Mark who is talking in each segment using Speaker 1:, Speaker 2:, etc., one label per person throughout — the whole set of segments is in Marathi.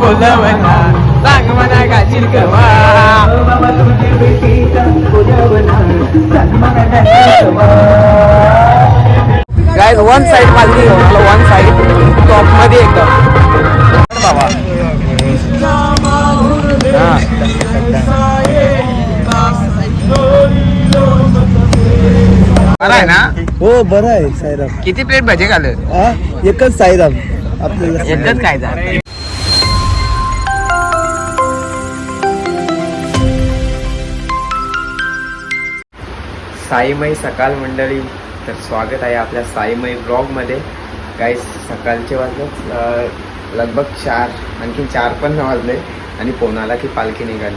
Speaker 1: बोलवना सांग कवा वन घेऊन आलो वन साइड टॉपमध्ये एकदम. बाबा. बरं आहे ना?
Speaker 2: हो बरं आहे साईराम.
Speaker 1: किती प्लेट भजे घाल
Speaker 2: हा एकच साईराम. आपल्याला
Speaker 1: एकच काय झालं साईमय सकाळ मंडळी तर स्वागत आहे आपल्या साईमय ब्लॉगमध्ये. काही सकाळचे वाजले लगभग चार आणखीन चार पण नाही वाजले आणि पोनाला की पालखी निघाली.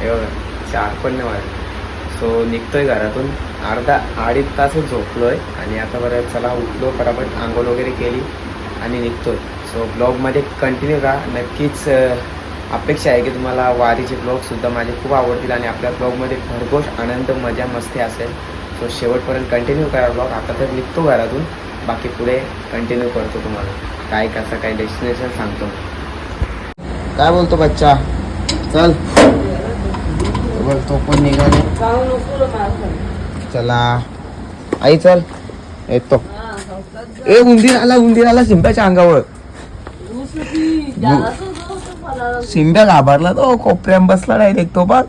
Speaker 1: हे बघा चार पण नाही वाजले. सो निघतोय घरातून. अर्धा अडीच तासच झोपलोय आणि आता बरं चला उठलो पटापट आंघोळ वगैरे केली आणि निघतोय. सो ब्लॉगमध्ये कंटिन्यू राहा. नक्कीच अपेक्षा आहे की तुम्हाला वारीचे ब्लॉगसुद्धा माझे खूप आवडतील आणि आपल्या ब्लॉगमध्ये भरघोष आनंद मजा मस्ती असेल. सो शेवटपर्यंत कंटिन्यू करा ब्लॉग आता तर निघतो घरातून. बाकी पुढे कंटिन्यू करतो तुम्हाला. काय कसं काय डेस्टिनेशन सांगतो. काय बोलतो बच्चा? चल. बोल तो पण निघाले. चला. आई चल. येतो. ए उंदीर आला उंदीर आला शिंप्याच्या अंगावर. शिंब्या घाबरला तो कोपऱ्यात बसला डायरेक्ट तो बघ.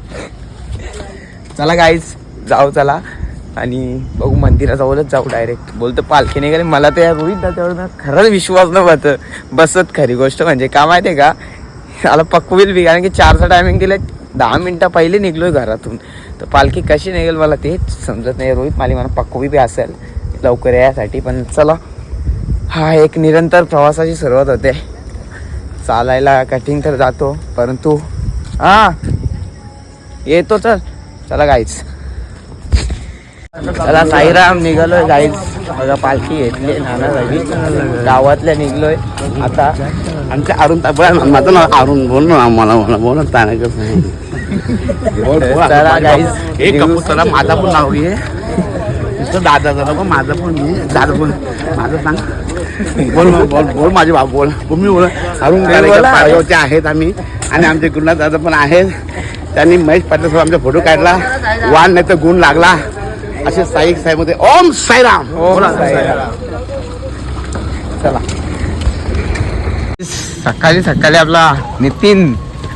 Speaker 1: चला गाईज जाऊ चला. आणि बघू मंदिराजवळच जाऊ डायरेक्ट बोलतो पालखी निघाली मला तर या रोहित त्याच्यावर खरंच विश्वास नव्हतं. बसत खरी गोष्ट म्हणजे का माहिती आहे का? मला पकविल बी कारण की चारचा टायमिंग दिलं दहा मिनटं पहिले निघलोय घरातून. तर पालखी कशी निघेल मला तेच समजत नाही. रोहित माली मला पकवी बी असेल. लवकर यासाठी पण चला. हा एक निरंतर प्रवासाची सुरुवात होते. चालायला कठीण तर जातो परंतु हा येतो चल चला गाईच चला साईराम निघालोय गाईज बघा पालखी घेतली नाना जागी. गावातल्या निघलोय. आता
Speaker 3: आमच्या अरुण माझं नाव अरुण बोल ना मला मला बोल ना
Speaker 1: चला
Speaker 3: एक कपूतरा माझा पण नाव घे दादाचं नको माझं पण दादा पण माझं सांग. बोल बोल बोल माझे बाप बोल. तुम्ही बोल. अरुण. पाडगावचे आहेत आम्ही. आणि आमचे गुरुनाथ दादा पण आहेत. त्यांनी महेश पाटील सोबत आमचा फोटो काढला. वाण नाही तर गुण लागला. असे साईक साईमध्ये ओम साईराम. बोला.
Speaker 1: चला. सकाळी सकाळी आपला नितीन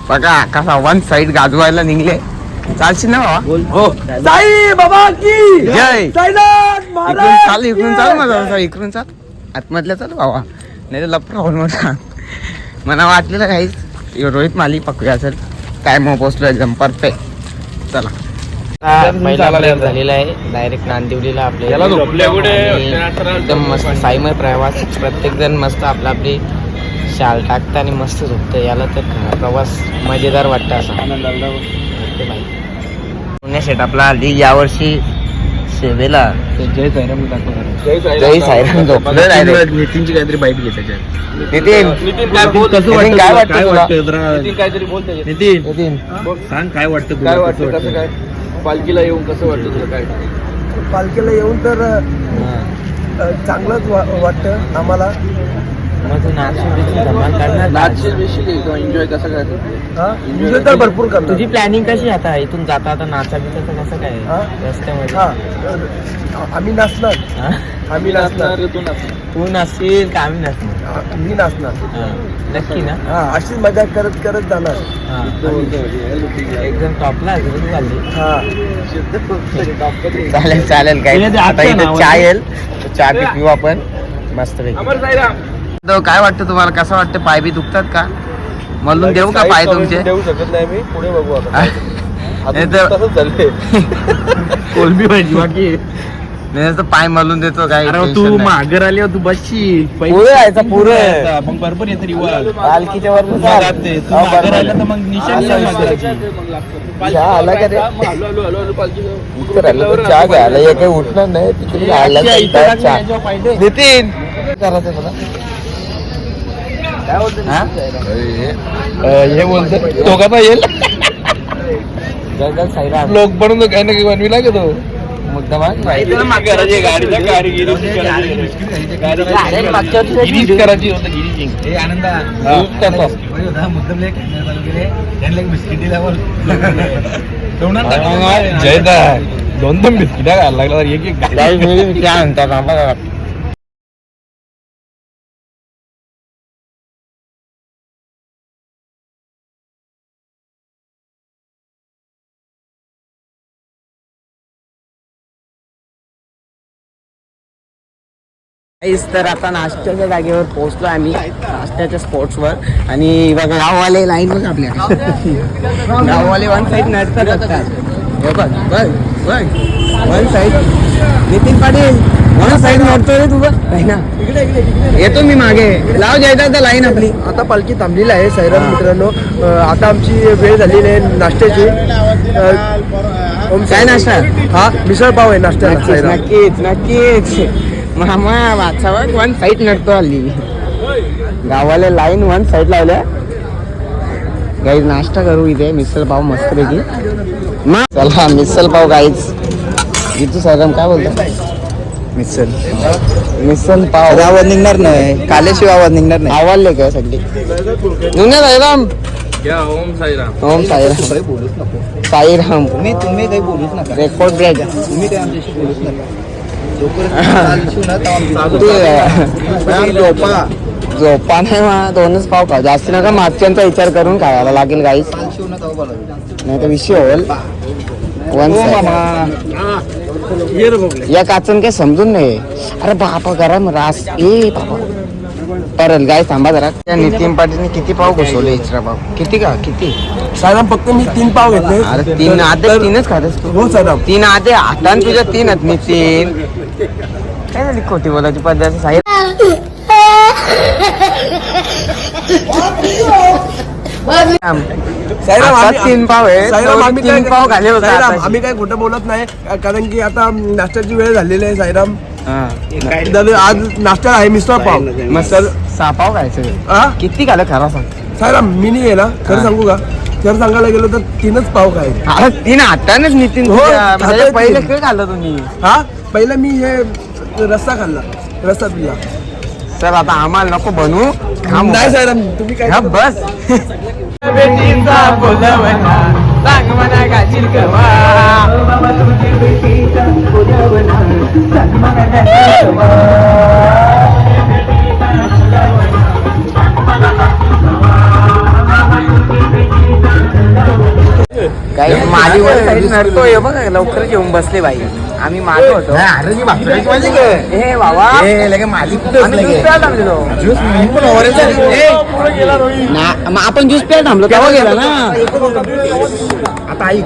Speaker 1: बघा कसा वन साइड गाजवायला निघले. चालशील ना बाबा हो.
Speaker 2: साई बाबा की!
Speaker 1: जय.
Speaker 2: साईनाथ
Speaker 1: इकडून चाल इकडून चाल माझा इकडून चाल. आतमधल्या चाल बाबा नाही तर लपडा होऊन मोठा मला वाटलेलं काहीच. रोहित माली पकूया असेल टाइम पोचलो एकदम परफेक्ट. चला. पहिला झालेला आहे. डायरेक्ट नांदिवलीला आपले आणि एकदम मस्त साईमय प्रवास. प्रत्येक जण मस्त आपला आपली शाल टाकतं आणि मस्त झोपतं. याला तर प्रवास मजेदार वाटतं असा. पुण्या सेटअपला आली यावर्षी सेवेला.
Speaker 2: जय साईराम
Speaker 1: जय झोपलं डायरेक्ट
Speaker 2: नितीनची काहीतरी बाईट घे त्याच्यात.
Speaker 1: नितीन.
Speaker 2: कसं
Speaker 1: नितीन, काय वाटतं
Speaker 2: काय
Speaker 1: तुला?
Speaker 2: वाटतं जरा
Speaker 4: काहीतरी बोलते
Speaker 2: नितीन
Speaker 1: नितीन.
Speaker 2: सांग काय वाटतं तुला
Speaker 4: काय
Speaker 2: कसं
Speaker 4: वाटतं कसं काय? पालखीला येऊन कसं वाटतं तुला काय?
Speaker 5: पालखीला येऊन तर अ, चांगलंच वा वाटतं आम्हाला.
Speaker 4: नाचशील बिशील एन्जॉय कसं
Speaker 5: हा? एन्जॉय तर भरपूर करतो.
Speaker 1: तुझी प्लॅनिंग कशी आता? इथून जाता आता नाचा बिचाचं कसं काय
Speaker 5: हा?
Speaker 1: रस्त्यामध्ये.
Speaker 5: हा. आम्ही नाचणार.
Speaker 1: हा?
Speaker 5: आम्ही नाचणार.
Speaker 4: तू नाचणार.
Speaker 1: तू नसशील का आम्ही नसणार
Speaker 5: हा, मी नाचणार.
Speaker 1: हा. नक्की ना?
Speaker 5: हा अशीच मजा करत करत जाणार.
Speaker 1: हा. एकदम टॉपला
Speaker 5: हा.
Speaker 1: चालेल चालेल काय आता इथं चहा येईल. पिऊ आपण. मस्त तो काय वाटतं तुम्हाला? कसं वाटतं? पाय बी दुखतात का? मलून देऊ का पाय तुमचे?
Speaker 4: देऊ शकत नाही मी. पुढे बघू
Speaker 2: कोलबी पाहिजे बाकी.
Speaker 1: नाही पाय मलून देतो काय
Speaker 2: तू. माघार आली तू बसशी.
Speaker 1: पुढे यायचं, पुढे.
Speaker 2: मग बरोबर येते रिवाज
Speaker 1: पालखीच्या वर
Speaker 2: तू माघार आला तर मग निशाणी
Speaker 1: आला का रे? चहा घ्यायला. हे काही उठणार नाही. तिकडे. नितीन! करायचं तुला हा?
Speaker 2: हे बोलतो तो कसा येईल लोक बनवून काही ना काही बनवी.
Speaker 4: करायची
Speaker 2: हे आनंदा जयदा दोन दोन बिस्किट घालायला लागला तर एक एक
Speaker 3: काय म्हणतात
Speaker 1: काहीच तर आता नाश्त्याच्या जागेवर पोहोचलो आम्ही नाश्त्याच्या स्पॉट्सवर. आणि बघा गाववाले लाईन बघ आपल्या गाववाले वन साईड नडतात असतात हे बघ बघ बघ. One side Nitin Patil one side नडतोय रे तू बघ नाही ना? येतो मी मागे. लाव जायचं लाईन आपली.
Speaker 5: आता पालखी थांबलेली आहे सैराम मित्रांनो. आता आमची वेळ झालेली आहे नाश्त्याची.
Speaker 1: काय नाश्ता?
Speaker 5: हा मिसळ पाव आहे नाश्त्याला
Speaker 1: नक्कीच नक्कीच. मामा वाचावर वन साईड नडतो हल्ली. गावाला लाईन वन साईड लावल्या. गाईज नाश्ता करू इथे मिसल पाव मस्तपैकी. मग चला मिसल पाव गाईज इथू सैराम काय बोलतो? मिसल मिसल पाव.
Speaker 2: आवाज निघणार नाही. काल्याशिवाय आवाज निघणार नाही.
Speaker 1: आवडले काय सगळी? नुन्या साईराम.
Speaker 4: ओम साईराम.
Speaker 1: ओम साईराम. साईराम.
Speaker 2: तुम्ही तुम्ही काही बोलूच नका.
Speaker 1: रेकॉर्ड ब्रेक
Speaker 2: तुम्ही काही आमच्याशी बोलूच नका. झोपा.
Speaker 1: झोपा नाही मा दोनच पाव खा जास्त नका मागच्यांचा विचार करून खायला लागेल
Speaker 2: बोलावी.
Speaker 1: नाही तर विषय होईल. वन या काचन काही समजून नाही अरे बापा गरम रास. ए बाबा. परत गाय थांबा जरा. त्या नितीन पाटीलने किती पाव घुसवले इचरा पाव किती का? किती?
Speaker 5: सैराम फक्त मी तीन पाव घेतले.
Speaker 1: अरे तीन आधे तीनच खातस तू.
Speaker 5: हो
Speaker 1: तीन आधे हातान तुझ्या तीनच नितीन. काय झाली खोटी बोलायची? पद्धत साहेब
Speaker 5: साईराम आम्ही-
Speaker 1: तीन पाव आहे
Speaker 5: साईराम आम्ही
Speaker 1: तीन
Speaker 5: काय-
Speaker 1: पाव खाले होते
Speaker 5: साईराम,
Speaker 1: आताशी.
Speaker 5: आम्ही काय खोटं बोलत नाही कारण की आता नाश्त्याची वेळ झालेली आहे साईराम.
Speaker 1: हा.
Speaker 5: आज नाश्ता आहे मिसळ पाव.
Speaker 1: मग सर सहा पाव खायचं.
Speaker 5: हा
Speaker 1: किती खालं खरा सांग.
Speaker 5: साईराम मी नाही आहे ना खरं. सांगू का? खरं सांगायला गेलो तर तीनच पाव खाय
Speaker 1: अरे तीन हातानेच नितीन
Speaker 5: हो,
Speaker 1: तुझ्या. म्हणजे. पहिले काय खाल्लं तुम्ही.
Speaker 5: हा? पहिलं मी हे रस्सा खाल्ला. रस्सा पिल्ला
Speaker 1: सर आता आम्हाला नको बनवू. खा.
Speaker 5: नाही साईराम तुम्ही काय
Speaker 1: हा, बस. काही बघ लवकर येऊन बसले बाई. आम्ही मागे होतो.
Speaker 3: मी?
Speaker 1: हे बाबा. आम्ही ज्यूस प्यायला थांबलेलो.
Speaker 3: मी.
Speaker 1: ना- मग आपण ज्यूस प्यायला थांबलो तेव्हा गेला ना?
Speaker 3: आता? ऐक.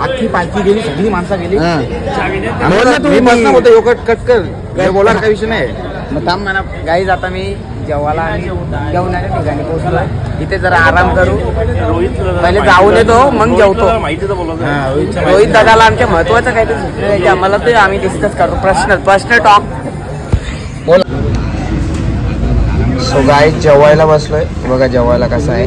Speaker 3: अख्खी पालखी गेली सगळी माणसं गेली.
Speaker 1: हा.
Speaker 3: बोल
Speaker 1: बोल ना तुम्ही.
Speaker 3: बसणार होतं यो कट कट कर काय बोला काय विषय नाही.
Speaker 1: मग थांब म्हणा गाईज आता मी. जेवायला आणि जेवणाच्या ठिकाणी पोहोचलो. इथे जरा आराम करू. पहिले जाऊन येतो मग जेवतो.
Speaker 3: हा,
Speaker 1: रोहित दादाला आमच्या महत्वाचं काहीतरी द्यायची आम्हाला ते आम्ही डिस्कस करतो प्रश्न प्रश्न टॉक बोल. सो गाय जेवायला बसलोय. बघा जेवायला कसं आहे.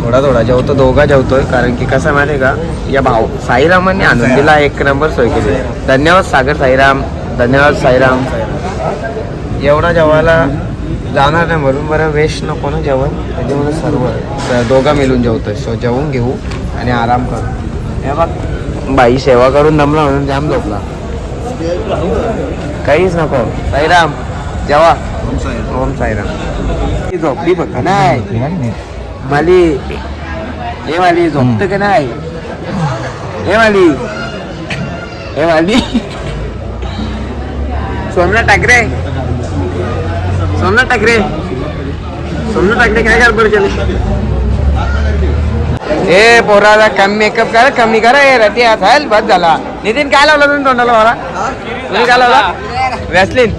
Speaker 1: थोडा थोडा. जेवतो दोघा जेवतोय. कारण की कसं माहिती आहे का? या भाऊ साईरामांनी आनंदीला एक नंबर सोय केली. धन्यवाद सागर साईराम. धन्यवाद साईराम. एवढा जेवायला जाणार नाही म्हणून बरं वेस्ट नको ना जेवण. त्याच्यामुळे सर्व दोघं दोघा मिळून जेवतो सो जेवून घेऊ आणि आराम करू. हे बघ बाई सेवा करून दमला म्हणून जाम झोपला. काहीच नको. साईराम जेवा. ओम साईराम. ती झोपली बघ. नाही. माली हे माली झोपतं का नाही? हे माली. हे माली. सोमनाथ टाकरे सोमना टाकरे सोमना टाकरे काय गडबड केली ए पोराला कमी मेकअप कर कमी करा. हे रती असाल बस झाला. नितीन काय लावला तुम्ही तोंडाला मला तुम्ही काय लावला? वॅसलिन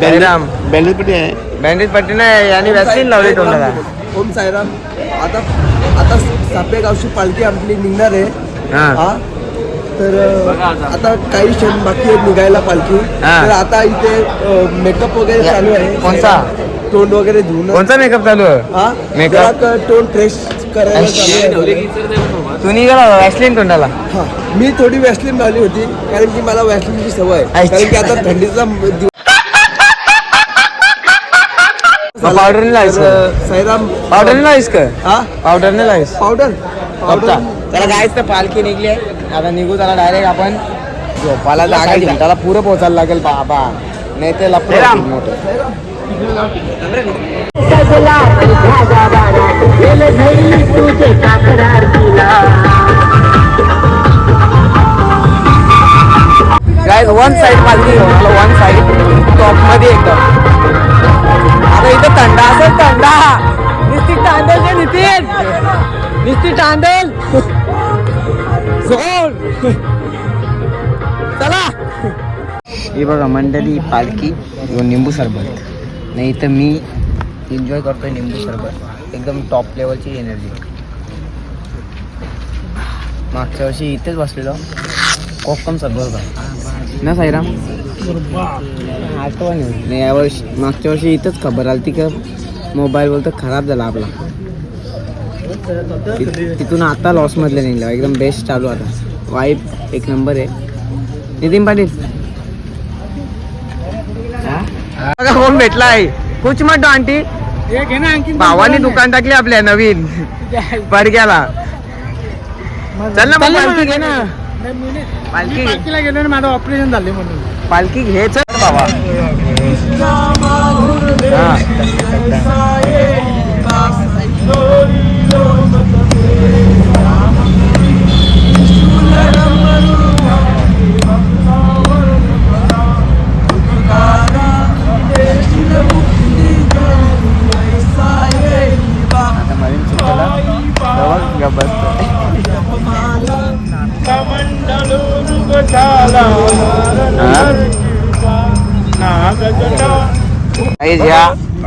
Speaker 1: बलराम
Speaker 3: बँडेज पट्टी आहे.
Speaker 1: बँडेज पट्टी नाही आणि वॅसलिन लावली तोंडाला.
Speaker 5: ओम साईराम. आता आता सापेगावची पालखी आपली निघणार आहे.
Speaker 1: हा?
Speaker 5: तर आता काही क्षण बाकी आहेत निघायला पालखी.
Speaker 1: हा.
Speaker 5: तर आता इथे मेकअप वगैरे चालू आहे.
Speaker 1: कोणता?
Speaker 5: तोंड वगैरे धुवून
Speaker 1: कोणता मेकअप चालू आहे?
Speaker 5: हा?
Speaker 1: Makeup?
Speaker 5: जरा तोंड फ्रेश करायला चालू आहे.
Speaker 1: तू निघाला वॅसलिन तोंडाला.
Speaker 5: हा. मी थोडी वॅसलिन लावली होती कारण की मला वॅसलिनची सवय आहे.
Speaker 1: अच्छा.
Speaker 5: कारण की आता थंडीचा दिवस
Speaker 1: पावडर नाही लावायचं
Speaker 5: तर साईराम
Speaker 1: पावडर नाही लावायच का?
Speaker 5: हा?
Speaker 1: पावडर नाही लावायच
Speaker 5: पावडर पावडर
Speaker 1: त्याला गायच तर पालखी निघली आहे. आता निघू त्याला डायरेक्ट आपण झोपाला जागा घेऊ त्याला पुरं पोचायला लागेल बाबा. नाही ते लपडे मोठं. वन साईड घेऊन आलो वन साईड टॉपमध्ये एकदम आता इथं थंडा असेल थंडा. नुसती टांडेल ते नितीन. नुसती टांडेल गोल चला हे बघा मंडळी पालखी व निंबू सरबत. नाही तर मी एन्जॉय करतोय निंबू सरबत. एकदम टॉप लेवलची एनर्जी मागच्या वर्षी इथेच बसलेलो. कोकम सरबत होता ना साईराम? आठवण नाही यावर्षी मागच्या वर्षी इथंच खबर आली ती का? मोबाईल बोलतो खराब झाला आपला. तिथून आता लॉस मधले निघला. एकदम बेस्ट चालू आता. वाईब एक नंबर आहे. नितीन पाटील. बघा कोण भेटला आहे कुछ मत आंटी भावाने दुकान टाकले आपल्या नवीन. पडक्याला चल ना पालखी घे ना पालखी.
Speaker 5: पालखीला गेलो ना माझं ऑपरेशन झाले म्हणून.
Speaker 1: पालखी घे चल बाबा. हा.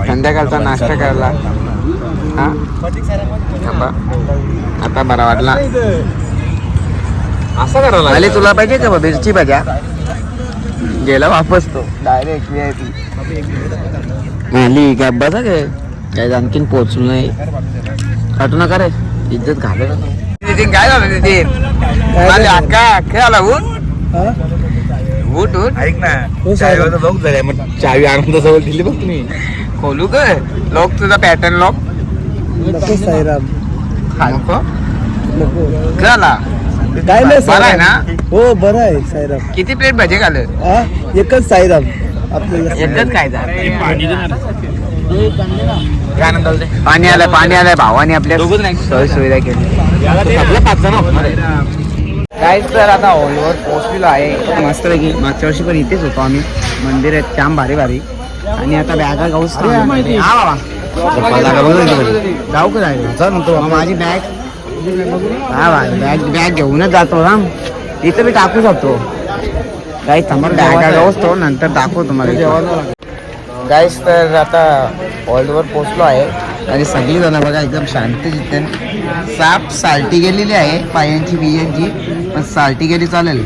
Speaker 1: संध्याकाळचा नाश्ता करायला हा थांबा. आता बरा वाटला.
Speaker 4: असं करायला
Speaker 1: आले तुला पाहिजे का बा मिरची भाज्या? गेला वापस तो. डायरेक्ट व्ही आय पी आली काय बसा काय काय आणखीन पोहोचलो नाही. काटू नका रे. इज्जत घाले नितीन काय झालं नितीन? आले अक्का खेळाला ऊन? उठ उठ
Speaker 3: ऐक ना
Speaker 5: हो.
Speaker 3: चावीवर लोक मग चावी आनंद जवळ दिली बघ तुम्ही.
Speaker 1: खोलू ग. लॉक तुझा पॅटर्न लॉक
Speaker 5: नको
Speaker 1: नको.
Speaker 5: नको.
Speaker 1: झाला
Speaker 5: काय नाही
Speaker 1: बरं आहे ना?
Speaker 5: हो बरं आहे साईराम
Speaker 1: किती प्लेट भजे घालत
Speaker 5: हा एकच साईराम आपल्याला
Speaker 1: एकच काय पाणी आलंय पाणी आलंय भावाने आपल्या सोय सुविधा केली. काय तर आता हॉलवर पोहोचलेलो आहे. मस्त पैकी मागच्या वर्षी पण इथेच होतो आम्ही. मंदिर आहेत जाम भारी भारी. आणि आता बॅगा गाऊस हा बाबा. जाऊ का जायचं? मग माझी बॅग हा बॅग बॅग घेऊनच जातो ना इथं मी टाकू शकतो काही थांबा बॅगा गाऊस तो नंतर दाखवतो तुम्हाला गाईस तर आता हॉलवर पोचलो आहे. आणि सगळी जण बघा एकदम शांत जिथे. साप साल्टी गेलेली आहे पायांची बियांची पण साल्टी गेली चालेल.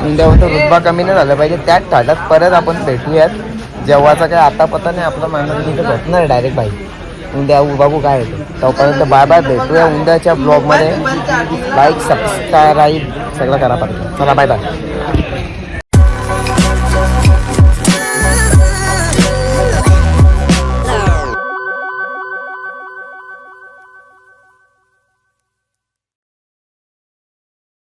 Speaker 1: तर रुतबा कमी नाही झाला पाहिजे. त्याच थाटात परत आपण भेटूयात. जेव्हाचा काय आता पता नाही आपला माणूस तिथे भेटणार डायरेक्ट बाई उद्या बाबू काय होतं. तोपर्यंत बाय बाय भेटूया उद्याच्या ब्लॉगमध्ये लाईक सबस्क्राईब सगळं करा पाहिजे चला बाय बाय